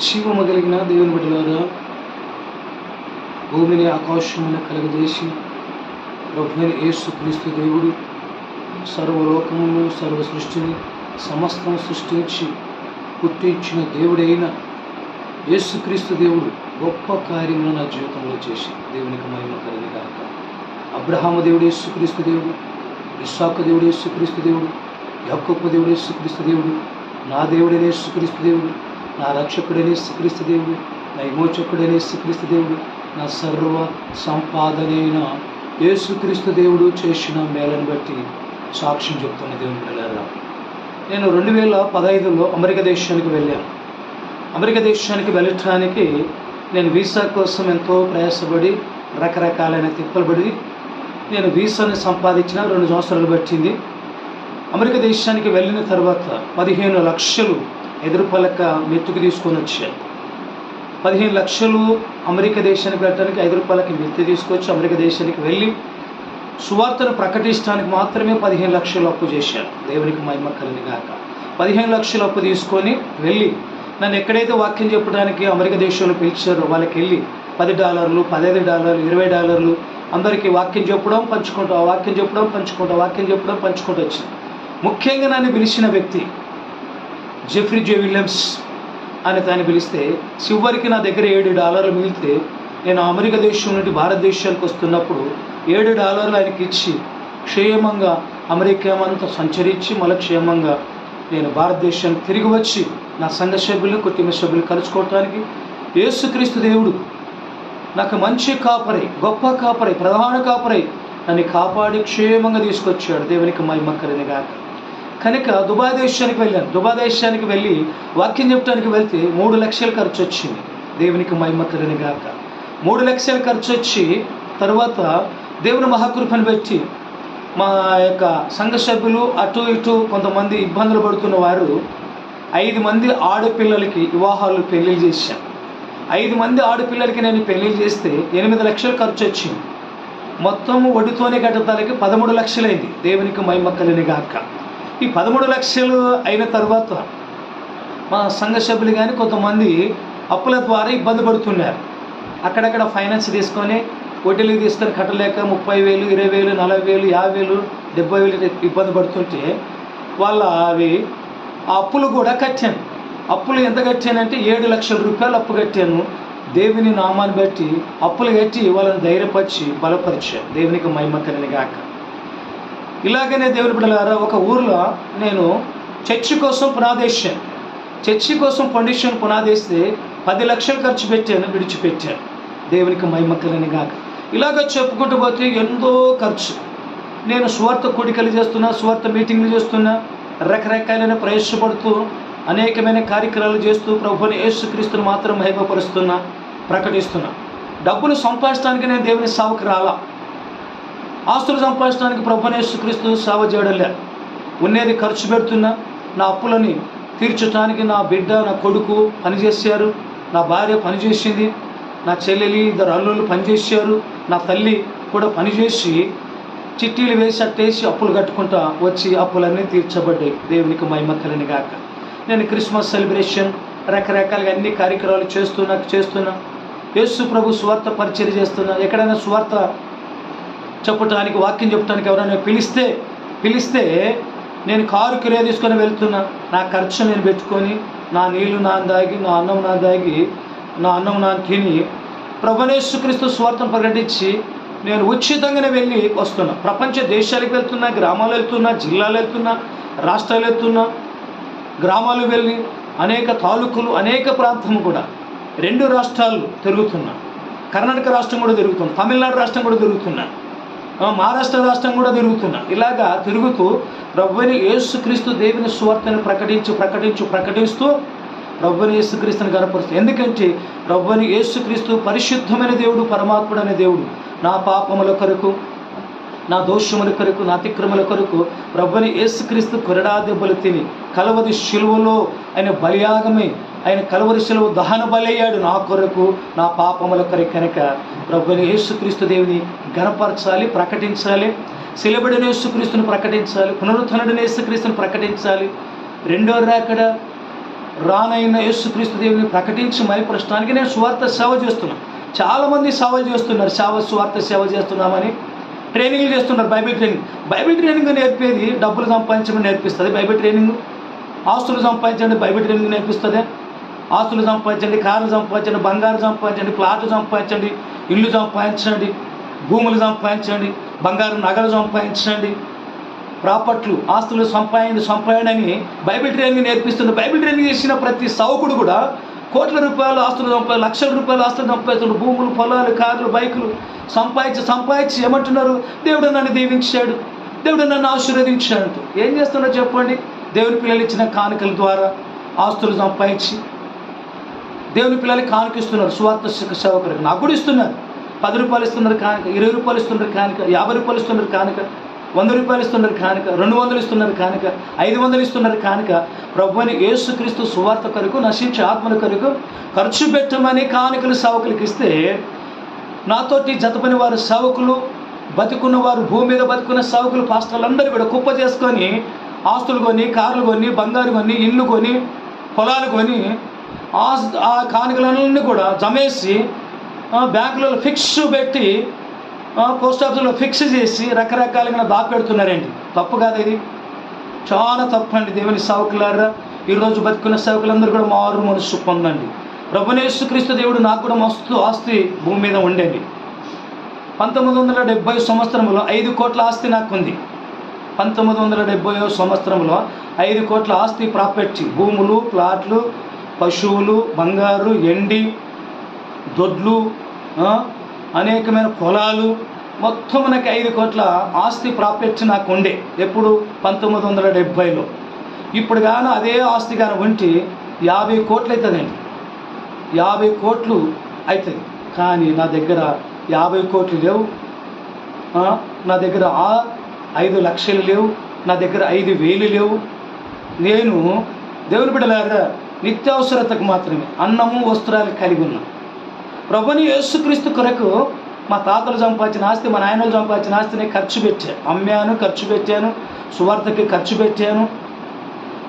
జీవము కలిగిన దేవుని బిడ్డలారా భూమిని ఆకాశమైన కలగజేసి ప్రభుని యేసు క్రీస్తు దేవుడు సర్వలోకమును సర్వ సృష్టిని సమస్తం సృష్టించి పుట్టించిన దేవుడైన యేసుక్రీస్తు దేవుడు గొప్ప కార్యములు నా జీవితంలో చేసి దేవునికి మహిమ కలిగి కాక అబ్రహామ దేవుడు యేసుక్రీస్తు దేవుడు ఇస్సాకు దేవుడు యేసుక్రీస్తు దేవుడు యాకొప్ప దేవుడు యేసుక్రీస్తు దేవుడు నా దేవుడైన యేసుక్రీస్తు దేవుడు నా రక్షకుడైన యేసుక్రీస్తు దేవుడు నా విమోచకుడైన శ్రీక్రీస్తు దేవుడు నా సర్వ సంపాదనైన యేసుక్రీస్తు దేవుడు చేసిన మేలను బట్టి సాక్ష్యం చెప్తున్న దేవుని పిల్లరా నేను రెండు వేల పదహైదులో అమెరికా దేశానికి వెళ్ళాను. అమెరికా దేశానికి వెళ్ళటానికి నేను వీసా కోసం ఎంతో ప్రయాసపడి రకరకాలైన తిప్పలు పడి నేను వీసాని సంపాదించిన రెండు సంవత్సరాలు పట్టింది. అమెరికా దేశానికి వెళ్ళిన తర్వాత పదిహేను లక్షలు ఎదురుపలక మెత్తుకు తీసుకొని వచ్చాను పదిహేను లక్షలు అమెరికా దేశానికి వెళ్ళడానికి ఐదు రూపాయలకి మెత్తి తీసుకొచ్చి అమెరికా దేశానికి వెళ్ళి సువార్తను ప్రకటించడానికి మాత్రమే పదిహేను లక్షలు అప్పు చేశారు. దేవునికి మహిమ కలిని పదిహేను లక్షలు అప్పు తీసుకొని వెళ్ళి నన్ను ఎక్కడైతే వాక్యం చెప్పడానికి అమెరికా దేశంలో పిలిచారో వాళ్ళకి వెళ్ళి పది డాలర్లు పదహైదు డాలర్లు ఇరవై డాలర్లు అందరికీ వాక్యం చెప్పడం పంచుకుంటూ ఆ వాక్యం చెప్పడం పంచుకుంటాం వాక్యం చెప్పడం పంచుకుంటూ వచ్చాను ముఖ్యంగా నన్ను పిలిచిన వ్యక్తి జెఫ్రీ జే విలియమ్స్ అని దాన్ని పిలిస్తే చివరికి నా దగ్గర ఏడు డాలర్లు మిగిలితే నేను అమెరికా దేశం నుండి భారతదేశానికి వస్తున్నప్పుడు ఏడు డాలర్లు ఆయనకి ఇచ్చి క్షేమంగా అమెరికా అంతా సంచరించి మళ్ళీ క్షేమంగా నేను భారతదేశానికి తిరిగి వచ్చి నా సంఘ సభ్యులు కుటుంబ సభ్యులు కలుసుకోవటానికి యేసుక్రీస్తు దేవుడు నాకు మంచి కాపరై గొప్ప కాపరై ప్రధాన కాపరై నన్ను కాపాడి క్షేమంగా తీసుకొచ్చాడు. దేవునికి మహిమ కలిగిన గాక. కనుక దుబా దేశానికి వెళ్ళాను. దుబా దేశానికి వెళ్ళి వాక్యం చెప్పడానికి వెళ్తే మూడు లక్షలు ఖర్చు వచ్చింది. దేవునికి మహిమ గాక. మూడు లక్షలు ఖర్చు వచ్చి తర్వాత దేవుని మహాకృపను పెట్టి మా యొక్క సంఘ సభ్యులు అటు ఇటు కొంతమంది ఇబ్బందులు పడుతున్న వారు ఐదు మంది ఆడపిల్లలకి వివాహాలు పెళ్ళిళ్ళు చేశాను ఐదు మంది ఆడపిల్లలకి నేను పెళ్ళిళ్ళు చేస్తే ఎనిమిది లక్షలు ఖర్చు వచ్చింది. మొత్తం వడ్డీతోనే కట్టడానికి పదమూడు లక్షలైంది. దేవునికి మహిమ కలిని గాక. ఈ పదమూడు లక్షలు అయిన తర్వాత మా సంఘ సభ్యులు కానీ కొంతమంది అప్పుల ద్వారా ఇబ్బంది పడుతున్నారు. అక్కడక్కడ ఫైనాన్స్ తీసుకొని వడ్డీలు తీసుకొని కట్టలేక ముప్పై వేలు ఇరవై వేలు నలభై వేలు యాభై వేలు డెబ్బై వేలు ఇబ్బంది పడుతుంటే వాళ్ళ అవి ఆ అప్పులు కూడా కట్టాను. అప్పులు ఎంత కట్టానంటే ఏడు లక్షల రూపాయలు అప్పు కట్టాను. దేవుని నామాన్ని బట్టి అప్పులు కట్టి వాళ్ళని ధైర్యపరిచి బలపరిచాను. దేవునికి మహిమ కలిని గాక. ఇలాగనే దేవుని బిడ్డలారా ఒక ఊరిలో నేను చర్చి కోసం పునాదేశాను. చర్చి కోసం ఫౌండేషన్ పునాదేస్తే పది లక్షలు ఖర్చు పెట్టాను విడిచిపెట్టాను. దేవునికి మైమక్కలని కాక ఇలాగ చెప్పుకుంటూ పోతే ఎంతో ఖర్చు. నేను స్వార్థ కూడికలు చేస్తున్నా స్వార్థ మీటింగ్లు చేస్తున్నా రకరకాలైన ప్రవేశపడుతూ అనేకమైన కార్యక్రమాలు చేస్తూ ప్రభుని యేసుక్రీస్తుని మాత్రం మహిమపరుస్తున్నా ప్రకటిస్తున్నా. డబ్బులు సంపాదించడానికి నేను దేవుని సావుకు రాలా ఆస్తులు సంపాదించడానికి ప్రభుని సేవ చేయడంలే ఉన్నది ఖర్చు పెడుతున్నా నా అప్పులని తీర్చడానికి నా బిడ్డ నా కొడుకు పనిచేశారు నా భార్య పనిచేసింది నా చెల్లెలి ఇద్దరు అల్లుళ్ళు పనిచేశారు నా తల్లి కూడా పనిచేసి చిట్టీలు వేసి అట్టేసి అప్పులు కట్టుకుంటా వచ్చి అప్పులన్నీ తీర్చబడ్డాయి. దేవునికి మహిమ కలిని గాక. నేను క్రిస్మస్ సెలబ్రేషన్ రకరకాలుగా అన్ని కార్యక్రమాలు చేస్తున్నా చేస్తున్నా. యేసు ప్రభు స్వార్థ పరిచయం చేస్తున్నా. ఎక్కడైనా స్వార్థ చెప్పటానికి వాక్యం చెప్పడానికి ఎవరైనా పిలిస్తే పిలిస్తే నేను కారు కిరే తీసుకొని వెళ్తున్నా. నా ఖర్చు నేను పెట్టుకొని నా నీళ్ళు నా దాగి నా అన్నం నా దాగి నా అన్నం నా తిని ప్రభనేశ్వక్రీస్తు స్వార్థం ప్రకటించి నేను ఉచితంగానే వెళ్ళి వస్తున్నా. ప్రపంచ దేశాలకు వెళ్తున్నా గ్రామాలు వెళ్తున్నా జిల్లాలు వెళ్తున్నా రాష్ట్రాలు వెళ్తున్నా గ్రామాలు వెళ్ళి అనేక తాలూకులు అనేక ప్రాంతం కూడా రెండు రాష్ట్రాలు తిరుగుతున్నా. కర్ణాటక రాష్ట్రం కూడా తిరుగుతున్నా తమిళనాడు రాష్ట్రం కూడా తిరుగుతున్నాను మహారాష్ట్ర రాష్ట్రం కూడా తిరుగుతున్నా. ఇలాగా తిరుగుతూ ప్రభుని యేసుక్రీస్తు దేవుని సువార్తను ప్రకటించు ప్రకటించు ప్రకటిస్తూ ప్రభుని యేసుక్రీస్తుని కనపరుస్తుంది ఎందుకంటే ప్రభుని యేసుక్రీస్తు పరిశుద్ధమైన దేవుడు పరమాత్ముడు అనే దేవుడు. నా పాపముల కొరకు నా దోషముల కొరకు నా అతిక్రముల కొరకు ప్రభుని యేసుక్రీస్తు కొరడా దెబ్బలు తిని కలవది శిలువలో ఆయన బలియాగమే ఆయన కలవరి శిలువ దహన బలయ్యాడు. నా కొరకు నా పాపముల కొరకు కనుక ప్రభుని యేసుక్రీస్తు దేవుని గణపరచాలి ప్రకటించాలి. శిలబడిన యేసుక్రీస్తుని ప్రకటించాలి పునరుద్ధరణని యేసుక్రీస్తుని ప్రకటించాలి. రెండో రాకడ రానైన యేసుక్రీస్తు దేవుని ప్రకటించి మైపరచడానికి నేను సువార్త సేవ చేస్తున్నాను చాలామంది సేవలు చేస్తున్నారు. సేవ సువార్త సేవ చేస్తున్నామని ట్రైనింగ్లు చేస్తున్నారు. Bible training. బైబిల్ ట్రైనింగ్ నేర్పేది డబ్బులు సంపాదించమని నేర్పిస్తుంది బైబిల్ ట్రైనింగ్. ఆస్తులు సంపాదించండి బైబిల్ ట్రైనింగ్ నేర్పిస్తుంది. ఆస్తులు సంపాదించండి కార్లు సంపాదించండి బంగారు సంపాదించండి ప్లాట్లు సంపాదించండి ఇల్లు సంపాదించండి భూములు సంపాదించండి బంగారు నగలు సంపాదించండి. ప్రాపర్ట్లు ఆస్తులు సంపాదించి సంపాదనని బైబిల్ ట్రైనింగ్ నేర్పిస్తుంది. బైబిల్ ట్రైనింగ్ చేసిన ప్రతి సౌకుడు కూడా కోట్ల రూపాయలు ఆస్తులు సంపా లక్షల రూపాయలు ఆస్తులు సంపాదిస్తున్నాడు భూములు పొలాలు కార్లు బైకులు సంపాదించి సంపాదించి ఏమంటున్నారు? దేవుడు నన్ను దీవించాడు. దేవుడు నన్ను ఆశీర్వదించాడు ఏం చేస్తున్నాడు చెప్పండి. దేవుని పిల్లలు ఇచ్చిన కానుకల ద్వారా ఆస్తులు సంపాదించి దేవుని పిల్లలకి కానుకిస్తున్నారు సువార్త శిక్ష సేవకులకు. నాకు కూడా ఇస్తున్నారు. పది రూపాయలు ఇస్తున్నారు కానుక ఇరవై రూపాయలు ఇస్తున్నారు కానుక యాభై రూపాయలు ఇస్తున్నారు కానుక వంద రూపాయలు ఇస్తున్నారు కానుక రెండు వందలు ఇస్తున్నారు కానుక ఐదు వందలు ఇస్తున్నారు కానుక. ప్రభుని యేసుక్రీస్తు సువార్త కొరకు నశించే ఆత్మల కొరకు ఖర్చు పెట్టమని కానుకలు సేవకులకు ఇస్తే నాతోటి జతపని వారు సేవకులు బతుకున్న వారు భూమి మీద బతుకున్న సేవకులు పాస్టర్లందరూ కూడా కుప్ప చేసుకొని ఆస్తులు కొని కార్లు కొని బంగారు కొని ఇల్లు కొని పొలాలు కొని ఆ ఆ కానుకలన్నీ కూడా జమేసి బ్యాంకులలో ఫిక్స్ పెట్టి పోస్ట్ ఆఫీసులో ఫిక్స్ చేసి రకరకాలుగా దాపెడుతున్నారండి తప్పు కాదు ఇది. చాలా తప్పు అండి దేవుని సేవకులారా. ఈరోజు బతుకున్న సేవకులందరూ కూడా మారు మనసు పొందండి. ప్రభునేశ్వక్రీస్తు దేవుడు నాకు కూడా మస్తు ఆస్తి భూమి మీద ఉండేది పంతొమ్మిది వందల డెబ్బై సంవత్సరంలో ఐదు కోట్ల ఆస్తి నాకు ఉంది పంతొమ్మిది వందల డెబ్బై సంవత్సరంలో ఐదు కోట్ల ఆస్తి ప్రాపర్టీ భూములు ప్లాట్లు పశువులు బంగారు ఎండి దొడ్లు అనేకమైన పొలాలు మొత్తం నాకు ఐదు కోట్ల ఆస్తి ప్రాప్యత నాకు ఉండే ఎప్పుడు? పంతొమ్మిది వందల డెబ్భైలో. ఇప్పుడు కానీ అదే ఆస్తి కానీ ఉంటే యాభై కోట్లు అవుతుందండి యాభై కోట్లు అవుతుంది కానీ నా దగ్గర యాభై కోట్లు లేవు. నా దగ్గర ఆ ఐదు లక్షలు లేవు. నా దగ్గర ఐదు వేలు లేవు. నేను దేవుని బిడ్డలారా నిత్యావసరతకు మాత్రమే అన్నము వస్త్రాలు కలిగి ఉన్నాం. ప్రభుని యేసుక్రీస్తు కొరకు మా తాతలు సంపాదించిన ఆస్తి మా నాయనలు సంపాదించిన ఆస్తిని ఖర్చు పెట్టాను అమ్మాను ఖర్చు పెట్టాను సువార్తకి ఖర్చు పెట్టాను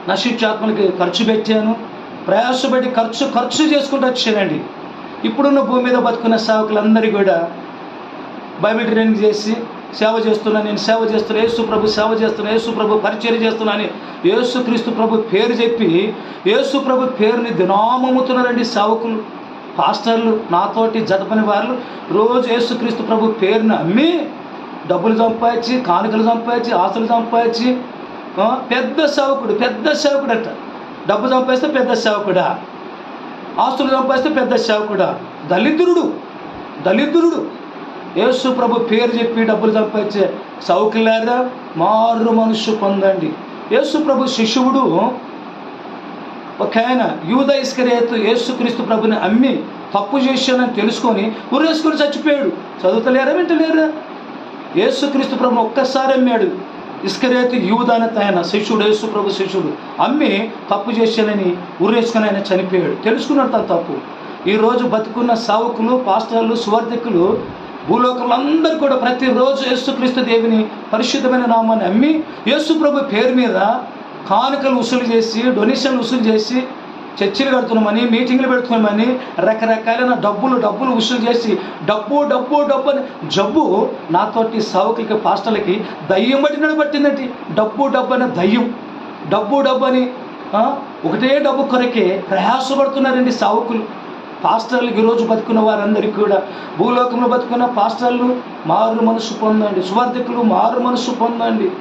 నశించాత్మలకి ఖర్చు పెట్టాను ప్రయాసపడి ఖర్చు ఖర్చు చేసుకుంటూ వచ్చానండి. ఇప్పుడున్న భూమి మీద బతుకున్న సేవకులందరూ కూడా బైబిల్ ట్రైనింగ్ చేసి సేవ చేస్తున్నా నేను సేవ చేస్తున్నా యేసు ప్రభు సేవ చేస్తున్నా యేసు ప్రభు పరిచయం చేస్తున్నా అని యేసు క్రీస్తు ప్రభు పేరు చెప్పి యేసు ప్రభు పేరుని దినామమ్ముతున్నారండి సేవకులు పాస్టర్లు నాతోటి జతపని వాళ్ళు రోజు యేసుక్రీస్తు ప్రభు పేరుని అమ్మి డబ్బులు సంపాదించి కానుకలు సంపాదించి ఆస్తులు సంపాదించి పెద్ద సేవకుడు పెద్ద సేవకుడు అంట డబ్బు సంపాదిస్తే పెద్ద సేవకుడా? ఆస్తులు సంపాదిస్తే పెద్ద సేవకుడా? దళిద్రుడు దళిద్రుడు యేసు ప్రభు పేరు చెప్పి డబ్బులు సంపాదించే సౌకులారా మారు మనుషు పొందండి. యేసు ప్రభు శిశువుడు ఒక ఆయన యూద ఇస్కరేతు యేసుక్రీస్తు ప్రభుని అమ్మి తప్పు చేశానని తెలుసుకొని ఉరేసుకుని చచ్చిపోయాడు. చదువుతలేరా వింటలేరా? యేసుక్రీస్తు ప్రభు ఒక్కసారి అమ్మాడు. ఇస్కరేతు యూద అని ఆయన శిష్యుడు యేసు ప్రభు శిష్యుడు అమ్మి తప్పు చేశానని ఉరేసుకొని ఆయన చనిపోయాడు. తెలుసుకున్నాడు తన తప్పు. ఈరోజు బతుకున్న సావుకులు పాస్టర్లు సువర్ధికులు భూలోకంలో అందరూ కూడా ప్రతిరోజు యేసుక్రీస్తు దేవిని పరిశుద్ధమైన నామాన్ని అమ్మి యేసు ప్రభు పేరు మీద కానుకలు వసూలు చేసి డొనేషన్లు వసూలు చేసి చర్చిలు కడుతున్నామని మీటింగ్లు పెడుతున్నామని రకరకాలైన డబ్బులు డబ్బులు వసూలు చేసి డబ్బు డబ్బు డబ్బు అని జబ్బు నాతోటి సావుకులకి పాస్టర్లకి దయ్యం బట్టి పట్టిందండి డబ్బు డబ్బు అనే దయ్యం. డబ్బు డబ్బు అని ఒకటే డబ్బు కొరకే ప్రయాసపడుతున్నారండి సావుకులు. పాస్టర్లు ఈరోజు బతుకున్న వారందరికీ కూడా భూలోకంలో బతుకున్న పాస్టర్లు మారు మనసు పొందండి సువార్థికులు మారు మనసు పొందండి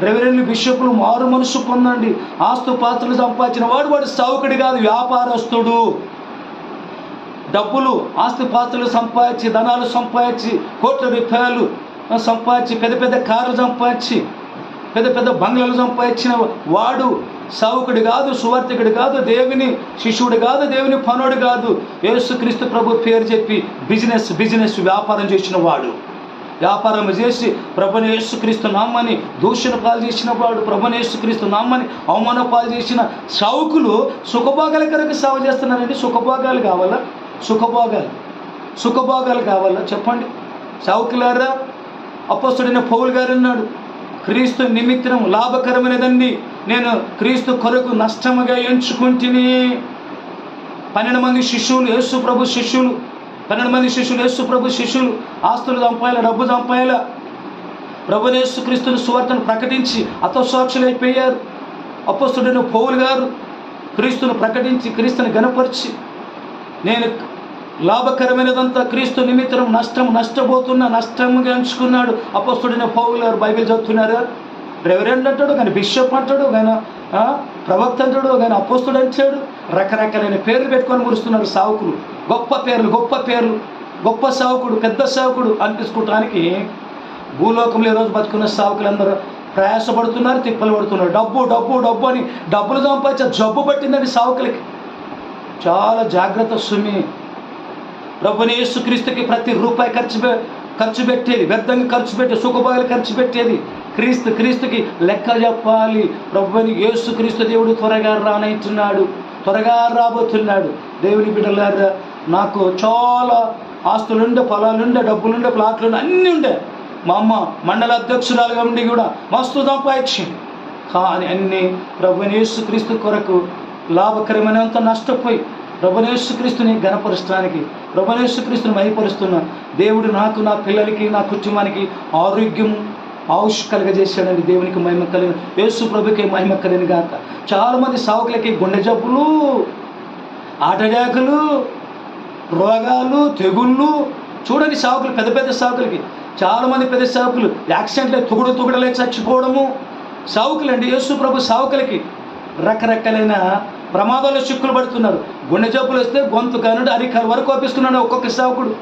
రెవరెండ్లు బిషపులు మారు మనసు పొందండి ఆస్తు పాత్రలు సంపాదించిన వాడు వాడు సావుకుడి కాదు వ్యాపారస్తుడు. డబ్బులు ఆస్తి పాత్రలు సంపాదించి ధనాలు సంపాదించి కోట్ల రూపాయలు సంపాదించి పెద్ద పెద్ద కార్లు సంపాదించి పెద్ద పెద్ద బంగ్లాలు సంపాదించిన వాడు సావుకుడు కాదు సువార్థికుడు కాదు దేవుని శిష్యుడు కాదు దేవుని పనుడు కాదు. యేసుక్రీస్తు ప్రభు పేరు చెప్పి బిజినెస్ బిజినెస్ వ్యాపారం చేసిన వాడు. వ్యాపారం చేసి ప్రభుని యేసుక్రీస్తు నామ్మని దూషణ పాలు చేసిన వాడు ప్రభుని యేసుక్రీస్తు నామ్మని అవమాన పాలు చేసిన సౌకులు సుఖభోగాల కనుక సేవ చేస్తున్నారండి. సుఖభోగాలు కావాలా? సుఖభోగాలు. సుఖభోగాలు కావాలా? చెప్పండి. సౌకులారా అప్పస్తుడైన పౌల్ గారు అన్నాడు క్రీస్తు నిమిత్తం లాభకరమైనదండి. నేను క్రీస్తు కొరకు నష్టముగా ఎంచుకుంటుని. పన్నెండు మంది శిష్యులు యేసు ప్రభు శిష్యులు పన్నెండు మంది శిష్యులు యేసు ప్రభు శిష్యులు ఆస్తులు చంపాయాల డబ్బు చంపాయాల. ప్రభునేసు క్రీస్తుని సువార్తను ప్రకటించి అతసాక్షులైపోయారు అపస్తుడైన పౌలు గారు క్రీస్తును ప్రకటించి క్రీస్తుని గనపరిచి నేను లాభకరమైనదంతా క్రీస్తు నిమిత్తం నష్టం నష్టపోతున్న నష్టంగా ఎంచుకున్నాడు. అపస్తుడైన పౌలు గారు బైబిల్ చదువుతున్నారా? రెవరెండ్ అంటాడు కానీ బిషప్ అంటాడు కానీ ప్రవక్త అంటాడు కానీ అపోస్తుడు అంటాడు. రకరకాలైన పేర్లు పెట్టుకొని మురుస్తున్నారు సావుకులు. గొప్ప పేర్లు గొప్ప పేర్లు. గొప్ప సావుకుడు పెద్ద సావుకుడు అనిపించుకోవటానికి భూలోకంలో ఈరోజు బతుకున్న సావుకులందరూ ప్రయాసపడుతున్నారు తిప్పలు పడుతున్నారు డబ్బు డబ్బు డబ్బు అని డబ్బులు సంపాదించే జబ్బు పట్టిందండి సావుకులకి. చాలా జాగ్రత్త సుమి. ప్రభుని యేసుక్రీస్తుకి ప్రతి రూపాయి ఖర్చు ఖర్చు పెట్టేది వ్యర్థంగా ఖర్చు పెట్టి సుఖభాగాలు ఖర్చు పెట్టేది. క్రీస్తు క్రీస్తుకి లెక్క చెప్పాలి. ప్రభుని యేసుక్రీస్తు దేవుడు త్వరగా రానైతున్నాడు. త్వరగా రాబోతున్నాడు. దేవుని బిడ్డలారా నాకు చాలా ఆస్తులుండే పొలాలుండే డబ్బులుండే ప్లాట్లుండే అన్నీ ఉండే మా అమ్మ మండల అధ్యక్షురాలుగా ఉండి కూడా మస్తు సంపాదించింది. కానీ అన్ని ప్రభునేసు యేసుక్రీస్తు కొరకు లాభకరమైనంత నష్టపోయి ప్రభునేశ్వక్రీస్తుని గణపరచడానికి ప్రభునేశ్వక్రీస్తుని మహిపరుస్తున్న దేవుడు నాకు నా పిల్లలకి నా కుటుంబానికి ఆరోగ్యం ఆయుష్ కలగజేశాడండి. దేవునికి మహిమ కలిగిన యేసు ప్రభుకి మహిమ కలిగిన గాక. చాలామంది సావుకులకి గుండె జబ్బులు ఆటగాకులు రోగాలు తెగుళ్ళు. చూడండి సావుకులు పెద్ద పెద్ద సావుకులకి. చాలామంది పెద్ద సావుకులు యాక్సిడెంట్లే తుగుడు తుగుడలే చచ్చిపోవడము. సావుకులండి యేసు ప్రభు సావుకులకి రకరకాలైన ప్రమాదాల్లో చిక్కులు పడుతున్నారు. గుండె జబ్బులు వస్తే గొంతు కనుడు అరికాల వరకు ఆపిస్తున్నాడు ఒక్కొక్క సేవకుడు.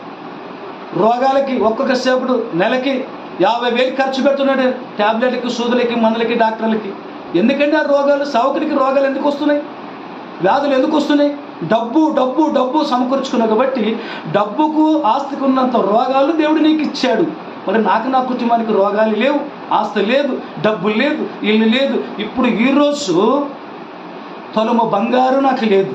రోగాలకి ఒక్కొక్క సేవకుడు నెలకి యాభై వేలు ఖర్చు పెడుతున్నాడు. ట్యాబ్లెట్లకి సూదులకి మందులకి డాక్టర్లకి. ఎందుకంటే ఆ రోగాలు సావుకుడికి రోగాలు ఎందుకు వస్తున్నాయి? వ్యాధులు ఎందుకు వస్తున్నాయి? డబ్బు డబ్బు డబ్బు సమకూర్చుకున్నావు కాబట్టి డబ్బుకు ఆస్తికి ఉన్నంత రోగాలు దేవుడు నీకు ఇచ్చాడు. మరి నాకు నా కుటుంబానికి రోగాలు లేవు ఆస్తి లేదు డబ్బు లేదు ఇల్లు లేదు. ఇప్పుడు ఈరోజు తొలము బంగారు నాకు లేదు.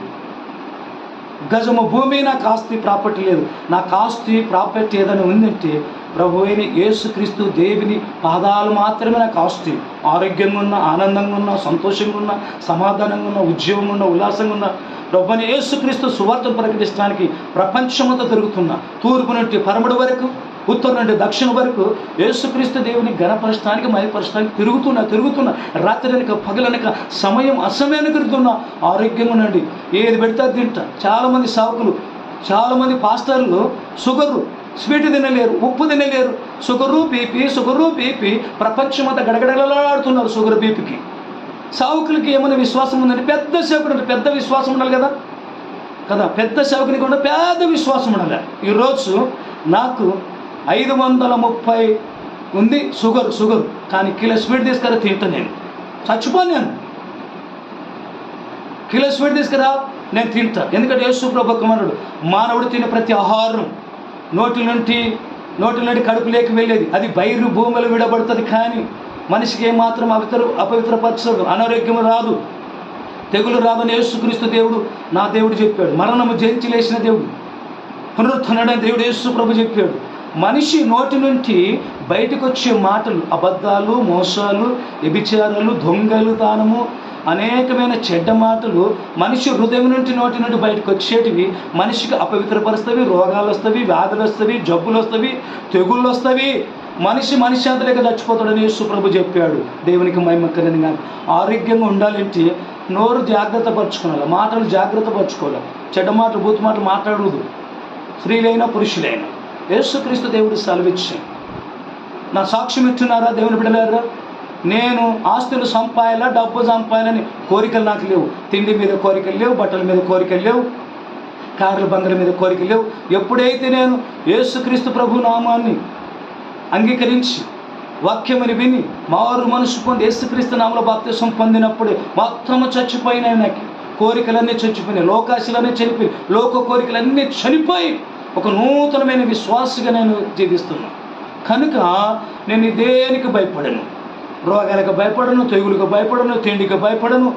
గజము భూమి నాకు ఆస్తి ప్రాపర్టీ లేదు. నాకు ఆస్తి ప్రాపర్టీ ఏదైనా ఉందంటే ప్రభు అయిన యేసుక్రీస్తు దేవిని పాదాలు మాత్రమే నాకు ఆస్తి. ఆరోగ్యంగా ఉన్న ఆనందంగా ఉన్న సంతోషంగా ఉన్న సమాధానంగా ఉన్న ఉద్యోగంగా ఉన్న ఉల్లాసంగా ఉన్న ప్రభు అయిన యేసుక్రీస్తు సువార్తను ప్రకటించడానికి ప్రపంచమంతా తిరుగుతున్న. తూర్పు నుండి పరమడు వరకు ఉత్తరం నుండి దక్షిణ వరకు యేసుక్రీస్తు దేవుని గణపరచడానికి మయపరచడానికి తిరుగుతున్నా తిరుగుతున్నా రాత్రి వెనక పగలనక సమయం అసమయాన్ని తిరుగుతున్నా ఆరోగ్యంగా ఉండండి. ఏది పెడితే తింటా. చాలామంది సాకులు చాలామంది పాస్టర్లు షుగర్లు స్వీట్ తినలేరు ఉప్పు తినలేరు. షుగరు బీపీ షుగరు బీపీ ప్రపంచమంతా గడగడలాడుతున్నారు షుగర్ బీపీకి సావుకులకి ఏమైనా విశ్వాసం ఉందండి పెద్ద సేవకుడు పెద్ద విశ్వాసం ఉండాలి కదా? కదా పెద్ద సేవకునికి కూడా పెద్ద విశ్వాసం ఉండాలి. ఈరోజు నాకు ఐదు వందల ముప్పై ఉంది షుగర్ షుగర్. కానీ కిలో స్వీట్ తీసుకురా తింటా నేను. చచ్చిపోను నేను. కిలో స్వీట్ తీసుకురా నేను తింటా ఎందుకంటే యేసు ప్రభు కుమారుడు మానవుడు తినే ప్రతి ఆహారం నోటి నుండి నోటి నుండి కడుపులోకి వెళ్ళేది. అది బైరు భూములు విడబడుతుంది కానీ మనిషికి ఏమాత్రం అవితర అపవిత్రపరచదు అనారోగ్యం రాదు. తెగులు రాదని యేసుక్రీస్తు దేవుడు నా దేవుడు చెప్పాడు. మరణము జయించి లేచిన దేవుడు. పునరుత్థనుడైన దేవుడు యేసు ప్రభు చెప్పాడు. మనిషి నోటి నుండి బయటకు వచ్చే మాటలు అబద్ధాలు మోసాలు వ్యభిచారాలు దొంగలు దానము అనేకమైన చెడ్డ మాటలు మనిషి హృదయం నుండి నోటి నుండి బయటకు వచ్చేటివి మనిషికి అపవిత్రపరుస్తవి రోగాలు వస్తవి వ్యాధులు వస్తవి జబ్బులు వస్తవి తెగుళ్ళు వస్తవి. మనిషి మనిషి అంతలేక చచ్చిపోతాడని యేసు చెప్పాడు. దేవునికి మహిమక్కదని కానీ ఆరోగ్యంగా ఉండాలంటే నోరు జాగ్రత్త పరచుకోవాలి మాటలు జాగ్రత్త పరచుకోవాలి. చెడ్డ మాటలు బూతు మాటలు మాట్లాడదు స్త్రీలైనా పురుషులైనా. యేసుక్రీస్తు దేవుడు సెలవిచ్చి నా సాక్ష్యం ఇచ్చున్నారా దేవుని బిడ్డలారా? నేను ఆస్తులు సంపాయాలా డబ్బు సంపాయాలని కోరికలు నాకు లేవు. తిండి మీద కోరికలు లేవు బట్టల మీద కోరికలు లేవు కార్ల బంగల మీద కోరికలు లేవు. ఎప్పుడైతే నేను యేసుక్రీస్తు ప్రభు నామాన్ని అంగీకరించి వాక్యమని విని మారు మనసు పొంది యేసుక్రీస్తు నామలో బాప్తిసం పొందినప్పుడే మొత్తము చచ్చిపోయినాయి నాకు. కోరికలన్నీ చచ్చిపోయినాయి. లోకాశలన్నీ చనిపోయి లోక కోరికలన్నీ చనిపోయి ఒక నూతనమైన విశ్వాసగా నేను జీవిస్తున్నాను కనుక నేను దేనికి భయపడను? రోగాలకు భయపడను తెగులకు భయపడను తిండికి భయపడను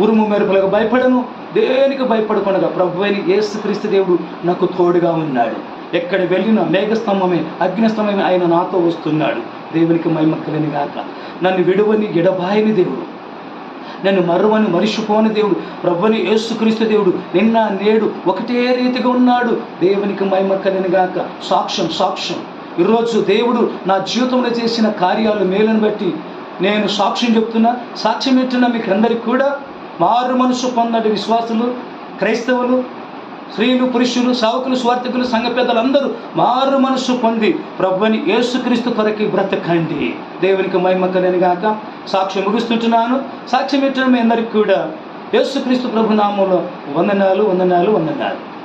ఉరుము మెరుపులకు భయపడను దేనికి భయపడకుండా ప్రభు అయిన ఏసుక్రీస్తు దేవుడు నాకు తోడుగా ఉన్నాడు. ఎక్కడ వెళ్ళినా మేఘస్తంభమే అగ్నిస్తంభమే ఆయన నాతో వస్తున్నాడు. దేవునికి మైమక్కలని గాక. నన్ను విడువని ఎడబాయని దేవుడు. నన్ను మరువని మరిచిపోని దేవుడు. ప్రభుని యేసుక్రీస్తు దేవుడు నిన్న నేడు ఒకటే రీతిగా ఉన్నాడు. దేవునికి మైమక్కలని గాక. సాక్ష్యం సాక్ష్యం. ఈరోజు దేవుడు నా జీవితంలో చేసిన కార్యాలు మేలను బట్టి నేను సాక్ష్యం చెప్తున్నా. సాక్ష్యం ఇస్తున్న మీకు అందరికి కూడా మారు మనసు పొందటి విశ్వాసులు క్రైస్తవులు స్త్రీలు పురుషులు సావుకులు స్వార్థకులు సంఘ పెద్దలందరూ మారు మనస్సు పొంది ప్రభుని యేసుక్రీస్తు కొరకి బ్రతకండి. దేవునికి మహిమ కలిగిన గాక సాక్ష్యం ముగిస్తుంటున్నాను. సాక్ష్యం ఇచ్చిన మీ అందరికి కూడా యేసుక్రీస్తు ప్రభు నామంలో వందనాలు వందనాలు వందనాలు.